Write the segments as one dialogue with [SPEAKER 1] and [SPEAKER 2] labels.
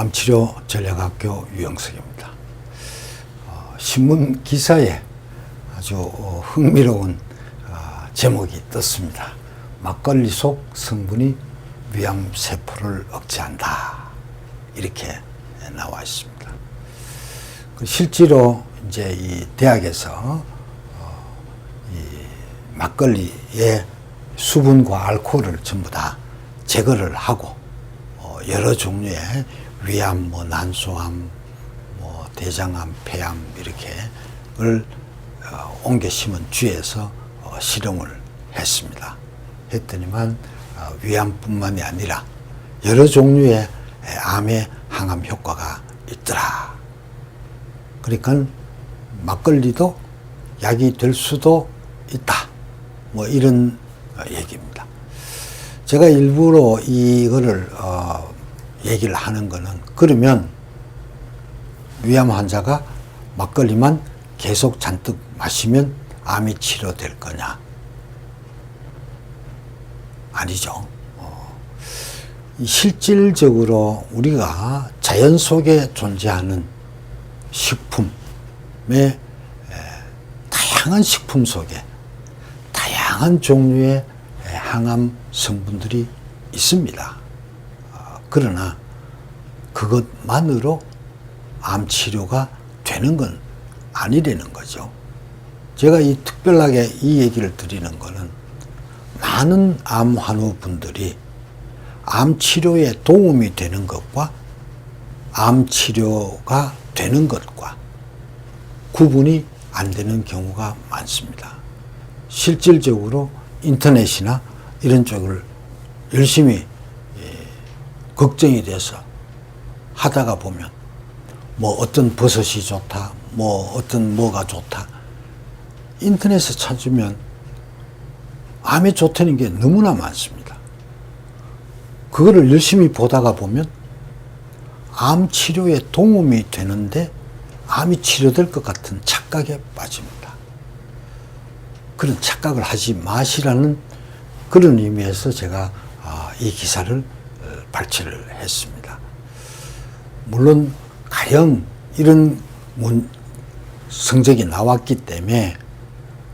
[SPEAKER 1] 암치료 전략학교 유영석입니다. 어, 신문 기사에 아주 어, 흥미로운 어, 제목이 떴습니다. 막걸리 속 성분이 위암 세포를 억제한다. 이렇게 나와 있습니다. 그 실제로 이제 이 대학에서 어, 이 막걸리의 수분과 알코올을 전부 다 제거를 하고 어, 여러 종류의 위암, 뭐 난소암, 뭐 대장암, 폐암 이렇게를 어, 옮겨 심은 쥐에서 어, 실험을 했습니다. 했더니만 어, 위암뿐만이 아니라 여러 종류의 에, 암의 항암 효과가 있더라. 그러니까 막걸리도 약이 될 수도 있다. 뭐 이런 어, 얘기입니다. 제가 일부러 이거를 어, 얘기를 하는 거는 그러면 위암 환자가 막걸리만 계속 잔뜩 마시면 암이 치료될 거냐? 아니죠. 어, 이 실질적으로 우리가 자연 속에 존재하는 식품의 에, 다양한 식품 속에 다양한 종류의 에, 항암 성분들이 있습니다. 어, 그러나 그것만으로 암 치료가 되는 건 아니라는 거죠. 제가 이 특별하게 이 얘기를 드리는 거는 많은 암 환우분들이 암 치료에 도움이 되는 것과 암 치료가 되는 것과 구분이 안 되는 경우가 많습니다. 실질적으로 인터넷이나 이런 쪽을 열심히 예, 걱정이 돼서 하다가 보면 뭐 어떤 버섯이 좋다, 뭐 어떤 뭐가 좋다. 인터넷에 찾으면 암에 좋다는 게 너무나 많습니다. 그거를 열심히 보다가 보면 암 치료에 도움이 되는데 암이 치료될 것 같은 착각에 빠집니다. 그런 착각을 하지 마시라는 그런 의미에서 제가 아, 이 기사를 어, 발췌를 했습니다. 물론 가령 이런 문, 성적이 나왔기 때문에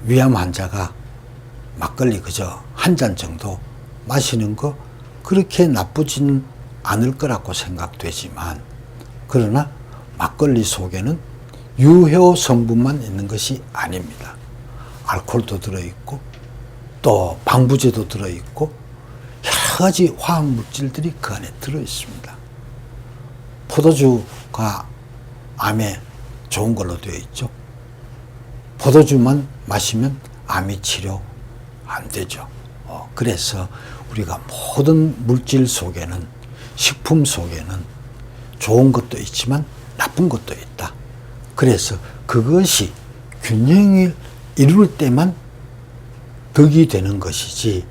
[SPEAKER 1] 위암 환자가 막걸리 그저 한 잔 정도 마시는 거 그렇게 나쁘진 않을 거라고 생각되지만 그러나 막걸리 속에는 유효 성분만 있는 것이 아닙니다. 알코올도 들어있고 또 방부제도 들어있고 여러 가지 화학 물질들이 그 안에 들어 있습니다. 포도주가 암에 좋은 걸로 되어 있죠. 포도주만 마시면 암이 치료 안 되죠. 어, 그래서 우리가 모든 물질 속에는 식품 속에는 좋은 것도 있지만 나쁜 것도 있다. 그래서 그것이 균형을 이룰 때만 덕이 되는 것이지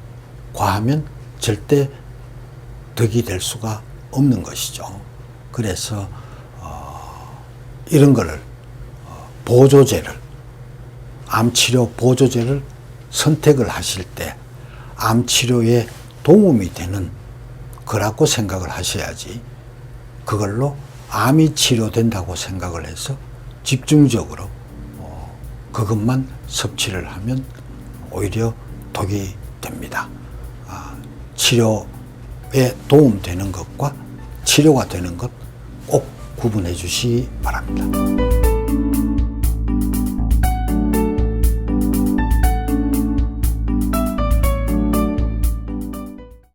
[SPEAKER 1] 과하면 절대 덕이 될 수가 없는 것이죠. 그래서 어, 이런 거를 어, 보조제를 암치료 보조제를 선택을 하실 때 암치료에 도움이 되는 거라고 생각을 하셔야지 그걸로 암이 치료된다고 생각을 해서 집중적으로 어, 그것만 섭취를 하면 오히려 독이 됩니다. 아, 치료에 도움되는 것과 치료가 되는 것 꼭 구분해 주시기 바랍니다.